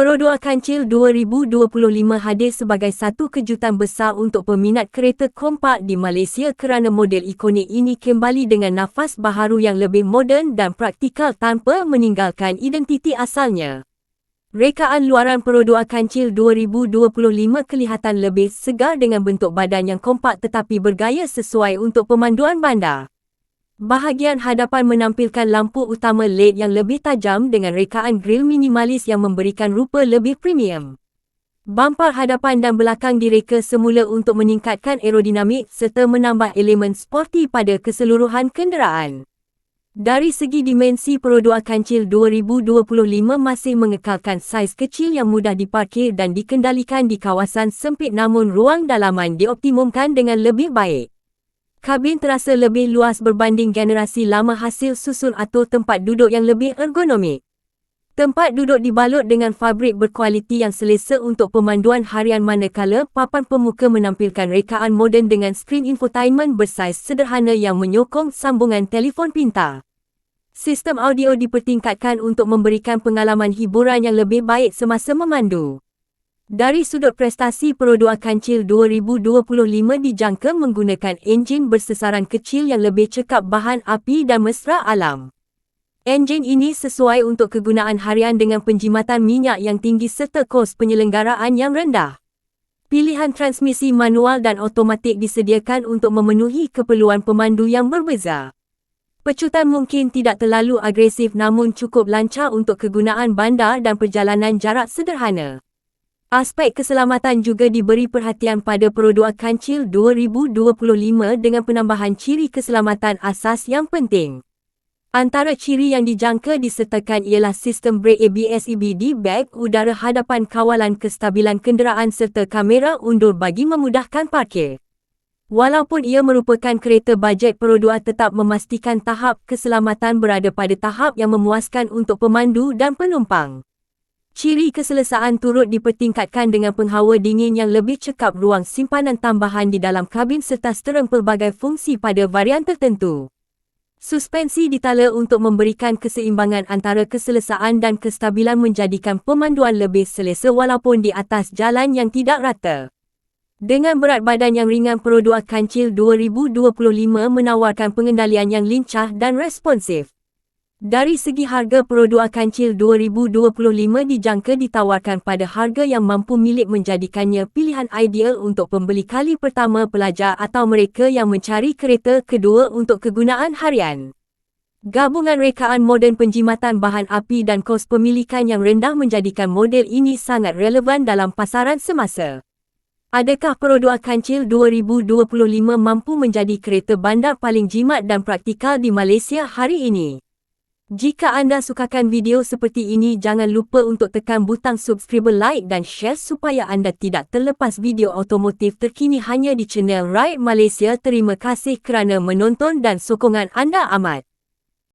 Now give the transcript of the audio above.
Perodua Kancil 2025 hadir sebagai satu kejutan besar untuk peminat kereta kompak di Malaysia kerana model ikonik ini kembali dengan nafas baharu yang lebih moden dan praktikal tanpa meninggalkan identiti asalnya. Rekaan luaran Perodua Kancil 2025 kelihatan lebih segar dengan bentuk badan yang kompak tetapi bergaya sesuai untuk pemanduan bandar. Bahagian hadapan menampilkan lampu utama LED yang lebih tajam dengan rekaan grill minimalis yang memberikan rupa lebih premium. Bumper hadapan dan belakang direka semula untuk meningkatkan aerodinamik serta menambah elemen sporty pada keseluruhan kenderaan. Dari segi dimensi perodua kancil 2025 masih mengekalkan saiz kecil yang mudah diparkir dan dikendalikan di kawasan sempit namun ruang dalaman dioptimumkan dengan lebih baik. Kabin terasa lebih luas berbanding generasi lama hasil susun atau tempat duduk yang lebih ergonomik. Tempat duduk dibalut dengan fabrik berkualiti yang selesa untuk pemanduan harian manakala papan pemuka menampilkan rekaan moden dengan skrin infotainment bersaiz sederhana yang menyokong sambungan telefon pintar. Sistem audio dipertingkatkan untuk memberikan pengalaman hiburan yang lebih baik semasa memandu. Dari sudut prestasi Perodua Kancil 2025 dijangka menggunakan enjin bersesaran kecil yang lebih cekap bahan api dan mesra alam. Enjin ini sesuai untuk kegunaan harian dengan penjimatan minyak yang tinggi serta kos penyelenggaraan yang rendah. Pilihan transmisi manual dan automatik disediakan untuk memenuhi keperluan pemandu yang berbeza. Pecutan mungkin tidak terlalu agresif namun cukup lancar untuk kegunaan bandar dan perjalanan jarak sederhana. Aspek keselamatan juga diberi perhatian pada Perodua Kancil 2025 dengan penambahan ciri keselamatan asas yang penting. Antara ciri yang dijangka disertakan ialah sistem brake ABS EBD bag udara hadapan kawalan kestabilan kenderaan serta kamera undur bagi memudahkan parkir. Walaupun ia merupakan kereta bajet Perodua tetap memastikan tahap keselamatan berada pada tahap yang memuaskan untuk pemandu dan penumpang. Ciri keselesaan turut dipertingkatkan dengan penghawa dingin yang lebih cekap ruang simpanan tambahan di dalam kabin serta seterang pelbagai fungsi pada varian tertentu. Suspensi ditala untuk memberikan keseimbangan antara keselesaan dan kestabilan menjadikan pemanduan lebih selesa walaupun di atas jalan yang tidak rata. Dengan berat badan yang ringan Perodua Kancil 2025 menawarkan pengendalian yang lincah dan responsif. Dari segi harga Perodua Kancil 2025 dijangka ditawarkan pada harga yang mampu milik menjadikannya pilihan ideal untuk pembeli kali pertama pelajar atau mereka yang mencari kereta kedua untuk kegunaan harian. Gabungan rekaan moden penjimatan bahan api dan kos pemilikan yang rendah menjadikan model ini sangat relevan dalam pasaran semasa. Adakah Perodua Kancil 2025 mampu menjadi kereta bandar paling jimat dan praktikal di Malaysia hari ini? Jika anda sukakan video seperti ini jangan lupa untuk tekan butang subscribe like dan share supaya anda tidak terlepas video otomotif terkini hanya di channel Ride Malaysia. Terima kasih kerana menonton dan sokongan anda amat.